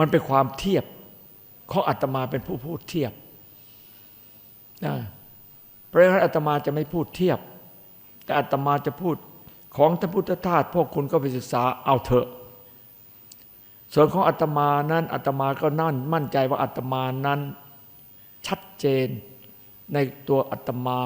มันเป็นความเทียบของอาตมาเป็นผู้พูดเทียบนะเพราะฉะนั้นอาตมาจะไม่พูดเทียบ แต่อาตมาจะพูดของท่านพุทธทาสพวกคุณก็ไปศึกษาเอาเถอะ ส่วนของอาตมานั้นอาตมาก็นั่นมั่นใจว่าอาตมานั้นชัดเจนในตัวอาตมา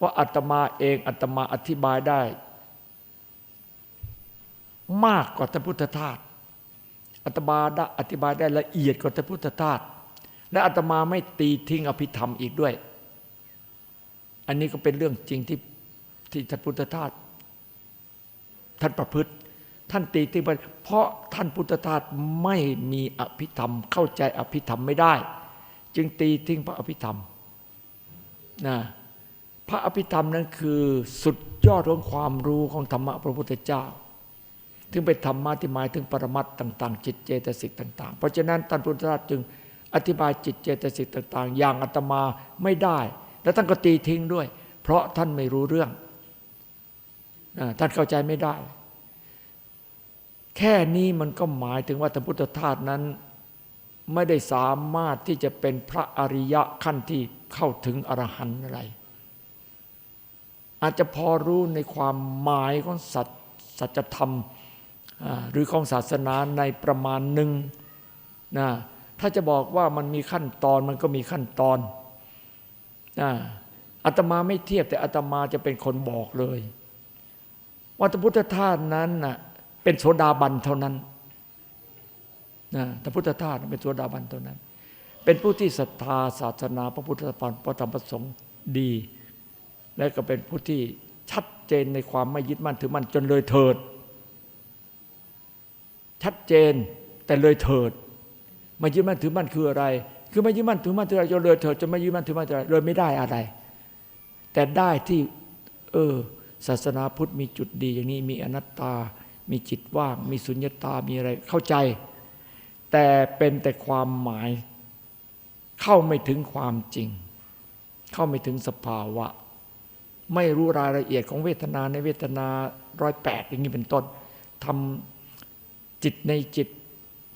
ว่าอาตมาเองอาตมาอธิบายได้ มากกว่าท่านพุทธทาส อาตมาอธิบายได้ละเอียดกว่าท่านพุทธทาสและอาตมาไม่ตีทิ้งอภิธรรมอีกด้วย อันนี้ก็เป็นเรื่องจริงที่ที่ท่านพุทธทาสท่านประพฤติ ท่านตีทิ้งไปเพราะท่านพุทธทาสไม่มีอภิธรรม เข้าใจอภิธรรมไม่ได้ จึงตีทิ้งพระอภิธรรมนะพระอภิธรรมนั้นคือสุดยอดของความรู้ของธรรมะพระพุทธเจ้า ถึงเป็นธรรมะที่หมายถึงปรมัตต่าง ๆ จิตเจตสิกต่าง ๆ เพราะฉะนั้นท่านพุทธทาสจึงอธิบายจิตเจตสิกต่าง ๆ อย่างอาตมาไม่ได้ แล้วท่านก็ตีทิ้งด้วย เพราะท่านไม่รู้เรื่องท่านเข้าใจไม่ได้ แค่นี้มันก็หมายถึงว่าท่านพุทธทาสนั้น ไม่ได้สามารถที่จะเป็นพระอริยะขั้นที่เข้าถึงอรหันต์อะไร อาจจะพอรู้ในความหมายของสัจธรรม หรือของศาสนาในประมาณหนึ่งนะถ้าจะบอกว่ามันมีขั้นตอนมันก็มีขั้นตอนนะอาตมาไม่เทียบแต่อาตมาจะเป็นคนบอกเลยว่าพระพุทธทาสนั้นนะเป็นโสดาบันเท่านั้นนะพระพุทธทาสเป็นโสดาบันเท่านั้น เป็นผู้ที่ศรัทธาศาสนาพระพุทธพระธรรมประสงค์ดี และก็เป็นผู้ที่ชัดเจนในความไม่ยึดมั่นถือมั่นจนเลยเถิด ชัดเจนแต่เลยเถิดม่ยึดมั่นถือมั่นคืออะไร คือไม่ยึดมั่นถือมั่นถืออะไรจนเลยเถิดจนไม่ยึดมั่นถือมั่นถืออะไรเลยไม่ได้อะไร แต่ได้ที่เออศาสนาพุทธมีจุดดีอย่างนี้มีอนัตตา มีจิตว่าง มีสุญญตามีอะไรเข้าใจ แต่เป็นแต่ความหมาย เข้าไม่ถึงความจริง เข้าไม่ถึงสภาวะ ไม่รู้รายละเอียดของเวทนาในเวทนาร้อยแปดอย่างนี้เป็นต้นทำ จิตในจิต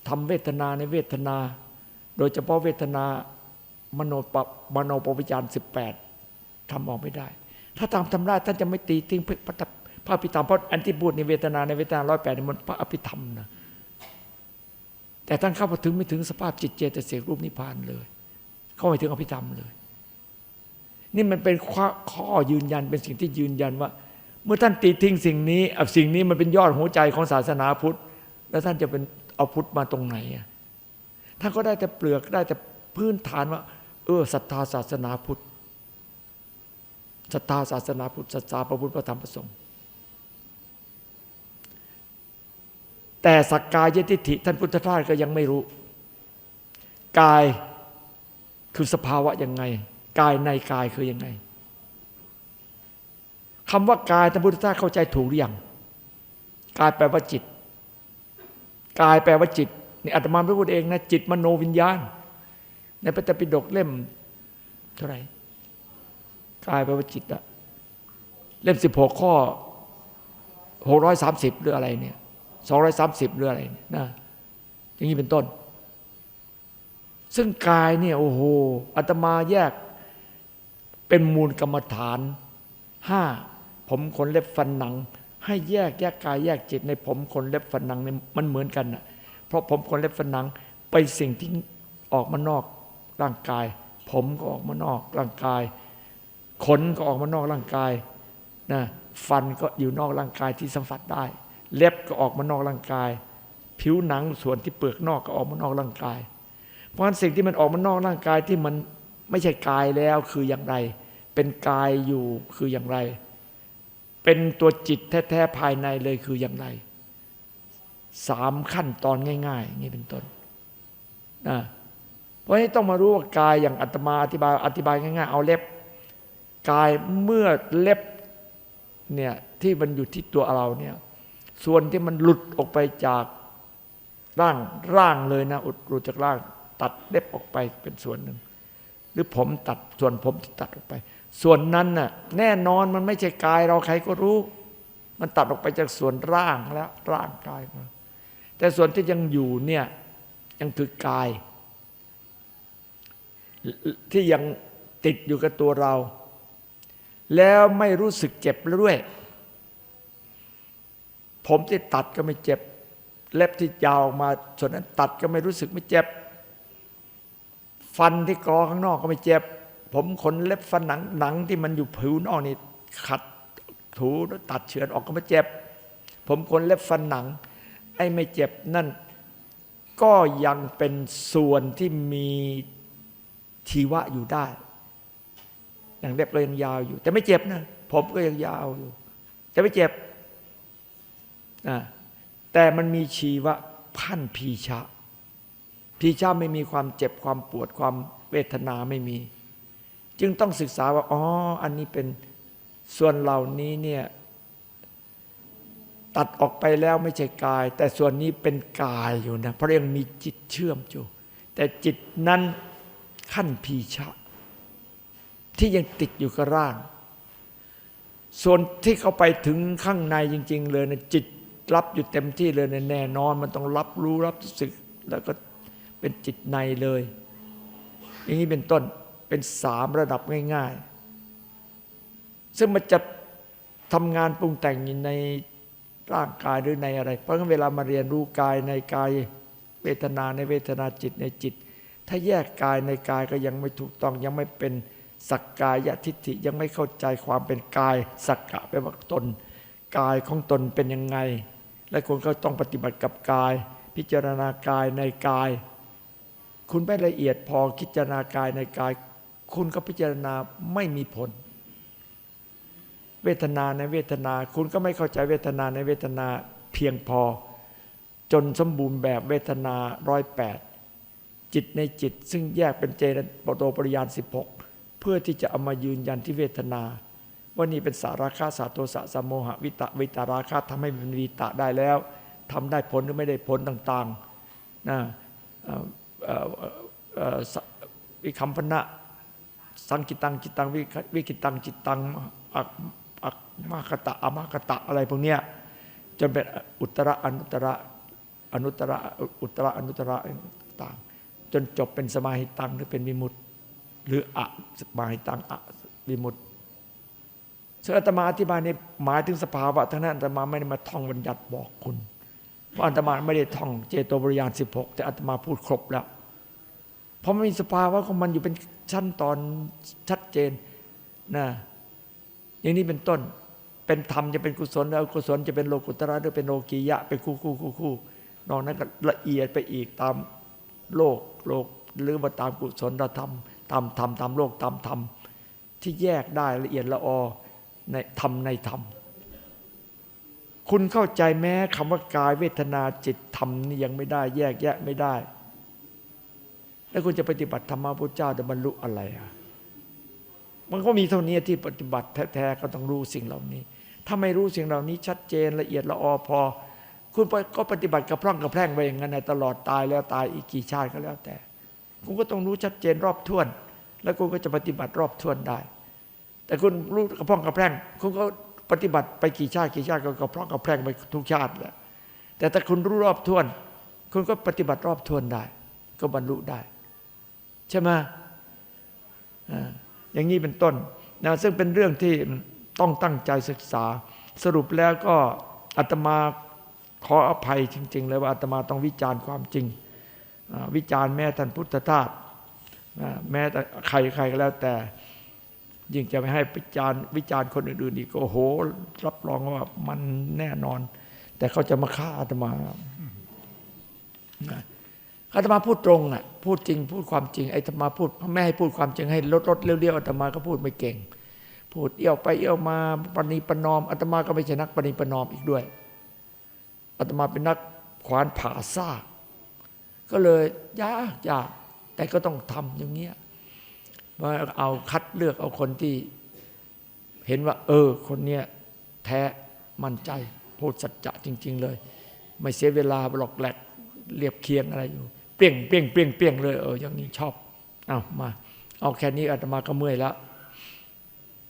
ทำเวทนาในเวทนา โดยเฉพาะเวทนามโนปมโนปวิจารสิบแปดทำออกไม่ได้ ถ้าตามทำได้ท่านจะไม่ตีทิ้งพระพระอภิธรรมเพราะอันที่พูดในเวทนาในเวทนาร้อยแปดมันพระอภิธรรมนะแต่ท่านเข้าไปถึงไม่ถึงสภาพจิตเจตเสกรูปนิพพานเลย เข้าไม่ถึงอภิธรรมเลย นี่มันเป็นข้อยืนยันเป็นสิ่งที่ยืนยันว่า เมื่อท่านตีทิ้งสิ่งนี้สิ่งนี้มันเป็นยอดหัวใจของศาสนาพุทธ แล้วท่านจะเป็นเอาพุทธมาตรงไหนท่านก็ได้แต่เปลือกได้แต่พื้นฐานว่า เออศรัทธาศาสนาพุทธศรัทธาศาสนาพุทธศรัทธาพระพุทธพระธรรมพระสงฆ์แต่สักกายทิฏฐิท่านพุทธทาสก็ยังไม่รู้ กายคือสภาวะยังไง กายในกายคือยังไงคำว่ากายท่านพุทธทาสเข้าใจถูกหรือยังกายแปลว่าจิต กายแปลว่าจิตนี่อาตมาไม่พูดเองนะจิตมโนวิญญาณ ในพระตปิฎกเล่มเท่าไหร่กายแปลว่าจิตอะเล่มสิบหกข้อหกร้อยสามสิบหรืออะไรเนี่ยสองร้อยสามสิบหรืออะไรเนี่ยนะอย่างนี้เป็นต้น ซึ่งกายเนี่ยโอ้โหอาตมาแยกเป็นมูลกรรมฐานห้าผมขนเล็บฟันหนัง ให้แยกแยกกายแยกจิตในผมขนเล็บฟันหนังเนี่ยมันเหมือนกันนะเพราะผมขนเล็บฟันหนังไปสิ่งที่ออกมานอกร่างกาย ผมก็ออกมานอกร่างกาย ขนก็ออกมานอกร่างกายนะฟันก็อยู่นอกร่างกายที่สัมผัสได้ เล็บก็ออกมานอกร่างกาย ผิวหนังส่วนที่เปลือกนอกก็ออกมานอกร่างกาย เพราะฉะนั้นสิ่งที่มันออกมานอกร่างกายที่มันไม่ใช่กายแล้วคืออย่างไร เป็นกายอยู่คืออย่างไร เป็นตัวจิตแท้ๆภายในเลยคืออย่างไรสามขั้นตอนง่ายๆนี้เป็นต้นนะเพราะนี้ต้องมารู้ว่ากายอย่างอัตมาอธิบายอธิบายง่าย ๆ เอาเล็บกายเมื่อเล็บเนี่ยที่มันอยู่ที่ตัวเราเนี่ยส่วนที่มันหลุดออกไปจากร่างร่างเลยนะอุดหลุดจากร่าง ตัดเล็บออกไปเป็นส่วนหนึ่ง หรือผมตัดส่วนผมที่ตัดออกไป ส่วนนั้นน่ะแน่นอนมันไม่ใช่กายเราใครก็รู้ มันตัดออกไปจากส่วนร่างแล้วร่างกายมาแต่ส่วนที่ยังอยู่เนี่ยยังคือกาย ที่ยังติดอยู่กับตัวเรา แล้วไม่รู้สึกเจ็บแล้วด้วย ผมที่ตัดก็ไม่เจ็บ เล็บที่ยาวออกมา ส่วนนั้นตัดก็ไม่รู้สึกไม่เจ็บ ฟันที่กรอข้างนอกก็ไม่เจ็บ ผมขนเล็บฟันหนังหนังที่มันอยู่ผิวนอกนี่ขัดถูตัดเฉือนออกก็ไม่เจ็บ ผมขนเล็บฟันหนัง ไอ้ไม่เจ็บนั่นก็ยังเป็นส่วนที่มีชีวะอยู่ได้ อย่างเล็บก็ยังยาวอยู่ แต่ไม่เจ็บนะผมก็ยังยาวอยู่ แต่ไม่เจ็บนะแต่มันมีชีวะพันพีชะ พีชาไม่มีความเจ็บความปวดความเวทนาไม่มี จึงต้องศึกษาว่าอ๋ออันนี้เป็นส่วนเหล่านี้เนี่ยตัดออกไปแล้วไม่ใช่กาย แต่ส่วนนี้เป็นกายอยู่นะเพราะยังมีจิตเชื่อมอยู่แต่จิตนั้นขั้นพีชะ ที่ยังติดอยู่กับร่าง ส่วนที่เขาไปถึงข้างในจริง ๆ เลยนะจิตรับอยู่เต็มที่เลยนะแน่นอนมันต้องรับรู้รับสึก แล้วก็เป็นจิตในเลย อย่างนี้เป็นต้น เป็นสามระดับง่ายๆ ซึ่งมันจะทำงานปรุงแต่งในร่างกายหรือในอะไร เพราะงั้นเวลามาเรียนรู้กายในกายเวทนาในเวทนาจิตในจิต ถ้าแยกกายในกายก็ยังไม่ถูกต้องยังไม่เป็นสักกายทิฏฐิยังไม่เข้าใจความเป็นกายสักกะแปลว่าตน กายของตนเป็นยังไง และคนก็ต้องปฏิบัติกับกาย พิจารณากายในกาย คุณไม่ละเอียดพอพิจารณากายในกาย คุณก็พิจารณาไม่มีผล เวทนาในเวทนา คุณก็ไม่เข้าใจเวทนาในเวทนาเพียงพอ จนสมบูรณ์แบบเวทนาร้อยแปดจิตในจิต ซึ่งแยกเป็นเจนปโตปริยาน 16 เพื่อที่จะเอามายืนยันที่เวทนา ว่านี่เป็นสาราคาสาโทสะสมโมหะวิตะวิตาราคาทำให้มันวีตะได้แล้วทำได้ผลหรือไม่ได้ผลต่างๆนะเอ่อเอ่อเอ่อสวิคัมพนะ สังกิตังจิตตังวิควิกิตังจิตตังอักอักมาคตะอมาคตะอะไรพวกเนี้ยจนเป็นอุตระอนุตระอนุตระอุตระอนุตระต่างจนจบเป็นสมาหิตังหรือเป็นวิมุตหรืออะสมาหิตังอะวิมุตติซึ่งอาตมาอธิบายในหมายถึงสภาวะทั้งนั้นอาตมาไม่ได้มาท่องบัญญัติบอกคุณ เพราะอาตมาไม่ได้ท่องเจโตบริยาน16 แต่อาตมาพูดครบแล้ว เพราะมันมีสภาวะของมันอยู่เป็นชั้นตอนชัดเจนนะอย่างนี้เป็นต้น เป็นธรรมจะเป็นกุศลแล้วกุศลจะเป็นโลกุตระหรือเป็นโลกียะเป็นคู่คู่คู่คู่นอกนั้นก็ละเอียดไปอีกตามโลกโลกหรือว่าตามกุศลธรรมตามธรรมตามโลกตามธรรมที่แยกได้ละเอียดละออในธรรมในธรรม คุณเข้าใจแม้คำว่ากายเวทนาจิตธรรมนี่ยังไม่ได้ แยกแยะไม่ได้ แล้วคุณจะปฏิบัติธรรมะพุทธเจ้าจะบรรลุอะไรอะมันก็มีเท่านี้ที่ปฏิบัติแท้ๆก็ต้องรู้สิ่งเหล่านี้ ถ้าไม่รู้สิ่งเหล่านี้ชัดเจนละเอียดละออพอ คุณก็ปฏิบัติกระพร่องกระแพร่งไปอย่างนั้นตลอดตายแล้วตายอีกกี่ชาติก็แล้วแต่ คุณก็ต้องรู้ชัดเจนรอบท้วน แล้วคุณก็จะปฏิบัติรอบท้วนได้ แต่คุณรู้กระพร่องกระแพร่ง คุณก็ปฏิบัติไปกี่ชาติกี่ชาติก็กระพร่องกระแพร่งไปทุกชาติแหละแต่ถ้าคุณรู้รอบท้วน คุณก็ปฏิบัติรอบท้วนได้ ก็บรรลุได้ ใช่ไหมอย่างนี้เป็นต้นนะซึ่งเป็นเรื่องที่ต้องตั้งใจศึกษา สรุปแล้วก็อาตมาขออภัยจริง ๆ เลยว่าอาตมาต้องวิจารณ์ความจริง วิจารณ์แม่ท่านพุทธทาสแม้แต่ใครใครก็แล้วแต่ ยิ่งจะไม่ให้วิจารณ์วิจารณ์คนอื่นๆอีกโอ้โห รับรองว่ามันแน่นอน แต่เขาจะมาฆ่าอาตมา อาตมาพูดตรงอะพูดจริงพูดความจริงไอ้อาตมาพูดแม่ให้พูดความจริงให้ลดลดเลี้ยวๆอาตมาก็พูดไม่เก่ง พูดเอี้ยวไปเอี้ยวมาปณีปนอมอาตมาก็ไม่ใช่นักปณีปนอมอีกด้วยอาตมาเป็นนักขวานผ่าซากก็เลยยากยากแต่ก็ต้องทำอย่างเงี้ยว่าเอาคัดเลือกเอาคนที่ เห็นว่า เออ คนเนี้ยแท้มั่นใจพูดสัจจะจริง ๆ เลย ไม่เสียเวลาหลอกแหลกเรียบเคียงอะไรอยู่ เปรี้ยงเปรี้ยงเปรี้ยงเปรี้ยงเลยเอออย่างนี้ชอบเอามา เอาแค่นี้อาตมาก็เมื่อยแล้ว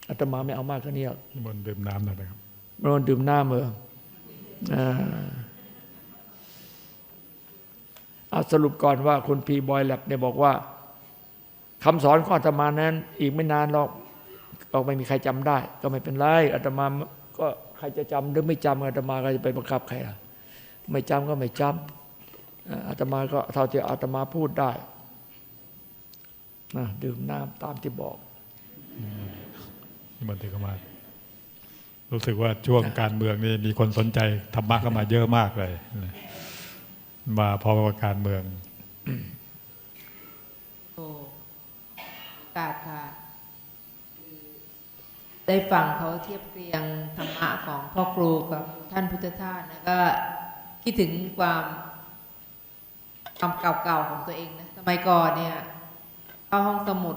อาตมาไม่เอามากแค่นี้หรอกนิมนต์ดื่มน้ำหน่อยนะครับมันดื่มน้ำเอออ่าเอาสรุปก่อนว่าคุณพีบอยแลบเนี่ยบอกว่าคำสอนของอาตมานั้น อีกไม่นานหรอกก็ไม่มีใครจำได้ ก็ไม่เป็นไรอาตมาก็ใครจะจำหรือไม่จำอาตมาก็จะไปบังคับใครล่ะไม่จำก็ไม่จำอ่า อาตมาก็เท่าที่อาตมาพูดได้นะดื่มน้ำตามที่บอกที่บันทึกเข้ามารู้สึกว่าช่วงการเมืองนี่มีคนสนใจธรรมะเข้ามาเยอะมากเลยนะมาเพราะว่าการเมืองโอ้โอกาสค่ะคือได้ฟังเขาเทียบเรียงธรรมะของพ่อครูกับท่านพุทธทาสนะก็คิดถึงความ ความเก่าๆของตัวเองนะสมัยก่อนเนี่ยเข้าห้องสมุด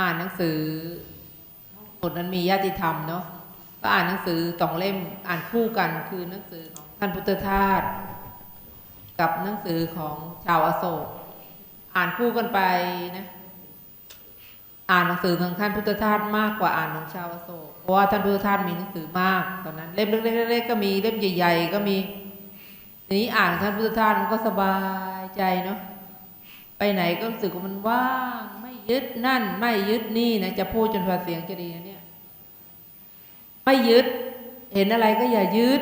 อ่านหนังสือห้องสมุดนั้นมีญาติธรรมเนาะก็อ่านหนังสือสองเล่มอ่านคู่กันคือหนังสือของท่านพุทธทาสกับหนังสือของชาวอโศก อ่านคู่กันไปนะอ่านหนังสือของท่านพุทธทาสมากกว่าอ่านของชาวอโศกเพราะว่าท่านพุทธทาสมีหนังสือมากตอนนั้น เล่มเล็กๆก็มีเล่มใหญ่ ๆ ก็มี ทีนี้อ่านท่านพุทธทาสมันก็สบายใจเนาะไปไหนก็รู้สึกว่ามันว่างไม่ยึดนั่น ไม่ยึดนี่นะจะพูดจนพาเสียงจะดีนะเนี่ยไม่ยึด เห็นอะไรก็อย่ายึด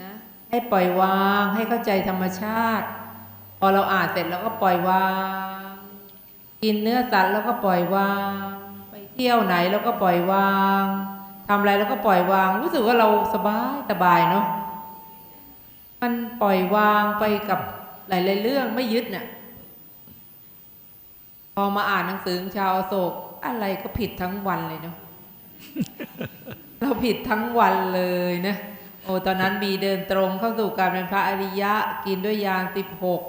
นะให้ปล่อยวางให้เข้าใจธรรมชาติ พอเราอ่านเสร็จเราก็ปล่อยวาง กินเนื้อสัตว์แล้วก็ปล่อยวาง ไปเที่ยวไหนแล้วก็ปล่อยวางทำอะไรแล้วก็ปล่อยวาง รู้สึกว่าเราสบายสบายเนาะ มันปล่อยวางไปกับหลายๆเรื่องไม่ยึดเนี่ยพอมาอ่านหนังสือของชาวอโศกอะไรก็ผิดทั้งวันเลยเนาะเราผิดทั้งวันเลยนะโอ้ตอนนั้นมีเดินตรงเข้าสู่การเป็นพระอริยะกินด้วยยานสิบหก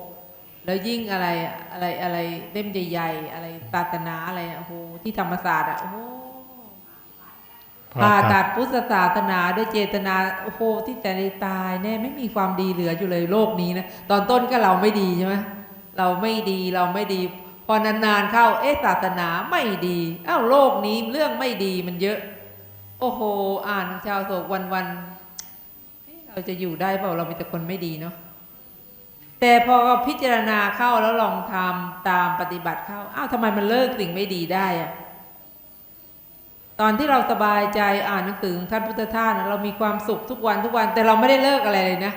แล้วยิ่งอะไรอะไรอะไรเล่มใหญ่ ๆ อะไรศาสนาอะไรอะโอ้โหที่ธรรมศาสตร์อะโอ้โห ผ่าตัดพุทธศาสนาด้วยเจตนาโอ้โหที่แต่ในตายแน่ไม่มีความดีเหลืออยู่เลยโลกนี้นะตอนต้นก็เราไม่ดีใช่ไหมเราไม่ดีเราไม่ดี พอนานๆเข้าเอ๊ะศาสนาไม่ดีอ้าวโลกนี้เรื่องไม่ดีมันเยอะ โอ้โห อ่านชาวโศกวันวันๆเอ๊ะเราจะอยู่ได้เปล่าเรามีแต่คนไม่ดีเนาะแต่พอพิจารณาเข้าแล้วลองทำตามปฏิบัติเข้าอ้าวทำไมมันเลิกสิ่งไม่ดีได้อะ ตอนที่เราสบายใจอ่านหนังสือของท่านพุทธทาสนะเรามีความสุขทุกวันทุกวันแต่เราไม่ได้เลิกอะไรเลยนะ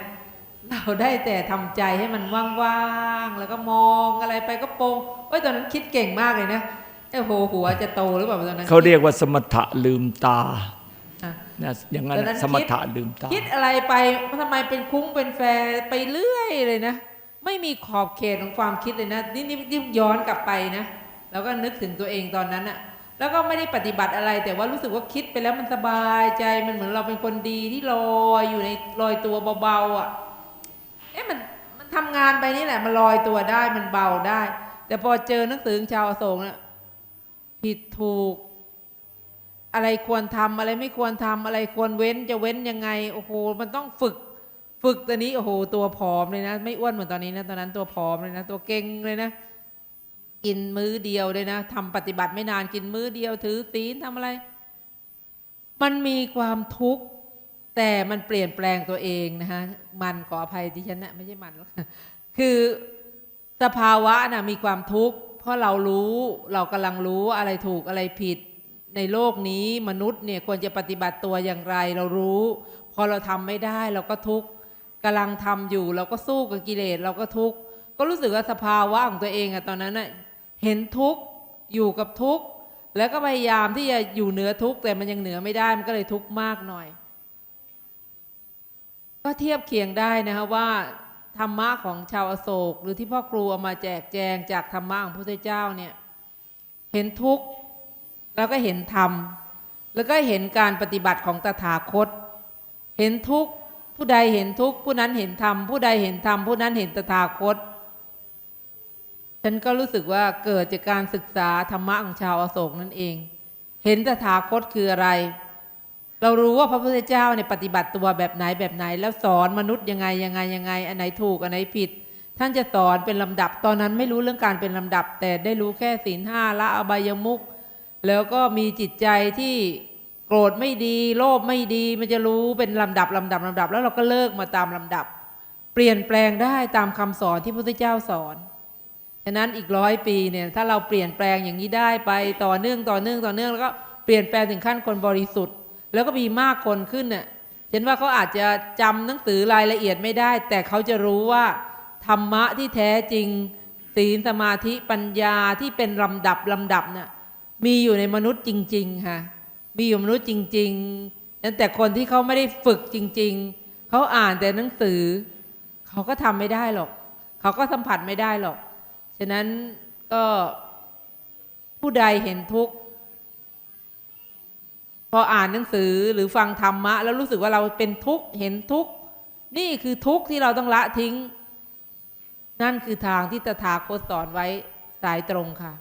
เราได้แต่ทำใจให้มันว่างๆแล้วก็มองอะไรไปก็โปงเอ้ยตอนนั้นคิดเก่งมากเลยนะเอ้โหหัวจะโตหรือเปล่าตอนนั้นเขาเรียกว่าสมถะลืมตาอะนะอย่างนั้นตอนนั้น่ะนสมถะลืมตาคิดอะไรไปทำไมเป็นคุ้งเป็นแฟไปเรื่อยเลยนะ ไม่มีขอบเขตของความคิดเลยนะนี่นี่นี่ย้อนกลับไปนะ แล้วก็นึกถึงตัวเองตอนนั้นอะ แล้วก็ไม่ได้ปฏิบัติอะไร แต่ว่ารู้สึกว่าคิดไปแล้วมันสบายใจมันเหมือนเราเป็นคนดีที่ลอยอยู่ในลอยตัวเบาๆอะเอ๊ะมันมันทำงานไปนี่แหละ มันลอยตัวได้มันเบาได้ แต่พอเจอหนังสือชาวอโศกเนี่ยผิดถูก อะไรควรทำอะไรไม่ควรทำอะไรควรเว้นจะเว้นยังไงโอ้โหมันต้องฝึก ฝึกตัวนี้โอ้โหตัวผอมเลยนะ ไม่อ้วนเหมือนตอนนี้นะตอนนั้นตัวผอมเลยนะ ตัวเก่งเลยนะ กินมื้อเดียวเลยนะทำปฏิบัติไม่นานกินมื้อเดียวถือศีลทำอะไร มันมีความทุกข์แต่มันเปลี่ยนแปลงตัวเองนะคะมันขออภัยที่ฉันนะไม่ใช่มันหรอกคือสภาวะนะมีความทุกข์เพราะเรารู้เรากำลังรู้อะไรถูกอะไรผิด ในโลกนี้มนุษย์เนี่ยควรจะปฏิบัติตัวอย่างไรเรารู้ พอเราทำไม่ได้เราก็ทุกข์กำลังทำอยู่ เราก็สู้กับกิเลสเราก็ทุกข์ก็รู้สึกว่าสภาวะของตัวเองอะตอนนั้นอะ เห็นทุกข์อยู่กับทุกข์แล้วก็พยายามที่จะอยู่เหนือทุกข์แต่มันยังเหนือไม่ได้มันก็เลยทุกข์มากหน่อย ก็เทียบเคียงได้นะคะว่าธรรมะของชาวอโศก หรือที่พ่อครูเอามาแจกแจงจากธรรมะของพระพุทธเจ้าเนี่ยเห็นทุกข์แล้วก็เห็นธรรม แล้วก็เห็นการปฏิบัติของตถาคต เห็นทุกข์ผู้ใดเห็นทุกข์ผู้นั้นเห็นธรรมผู้ใดเห็นธรรมผู้นั้นเห็นตถาคต ฉันก็รู้สึกว่าเกิดจากการศึกษาธรรมะของชาวอโศกนั่นเอง เห็นตถาคตคืออะไร เรารู้ว่าพระพุทธเจ้าเนี่ยปฏิบัติตัวแบบไหนแบบไหน แล้วสอนมนุษย์ยังไงยังไงยังไง อันไหนถูกอันไหนผิด ท่านจะสอนเป็นลำดับ ตอนนั้นไม่รู้เรื่องการเป็นลำดับ แต่ได้รู้แค่ศีลห้าละอบายมุขแล้วก็มีจิตใจที่โกรธไม่ดี โลภไม่ดี มันจะรู้เป็นลำดับลำดับลำดับ แล้วเราก็เลิกมาตามลำดับ เปลี่ยนแปลงได้ตามคำสอนที่พระพุทธเจ้าสอน ฉะนั้นอีกร้อยปีเนี่ยถ้าเราเปลี่ยนแปลงอย่างนี้ได้ไปต่อเนื่องต่อเนื่องต่อเนื่องแล้วก็เปลี่ยนแปลงถึงขั้นคนบริสุทธิ์ แล้วก็มีมากคนขึ้นเนี่ยเห็นว่าเขาอาจจะจำหนังสือรายละเอียดไม่ได้ แต่เขาจะรู้ว่าธรรมะที่แท้จริงศีลสมาธิปัญญาที่เป็นลำดับลำดับน่ะมีอยู่ในมนุษย์จริง ๆค่ะมีอยู่มนุษย์จริงๆนั้นแต่คนที่เขาไม่ได้ฝึกจริง ๆเขาอ่านแต่หนังสือ เขาก็ทำไม่ได้หรอก เขาก็สัมผัสไม่ได้หรอกะนั้นก็ผู้ใดเห็นทุกข์พออ่านหนังสือหรือฟังธรรมะ แล้วรู้สึกว่าเราเป็นทุกข์เห็นทุกข์นี่คือทุกข์ที่เราต้องละทิ้ง นั่นคือทางที่ตถาคตสอนไว้สายตรงค่ะ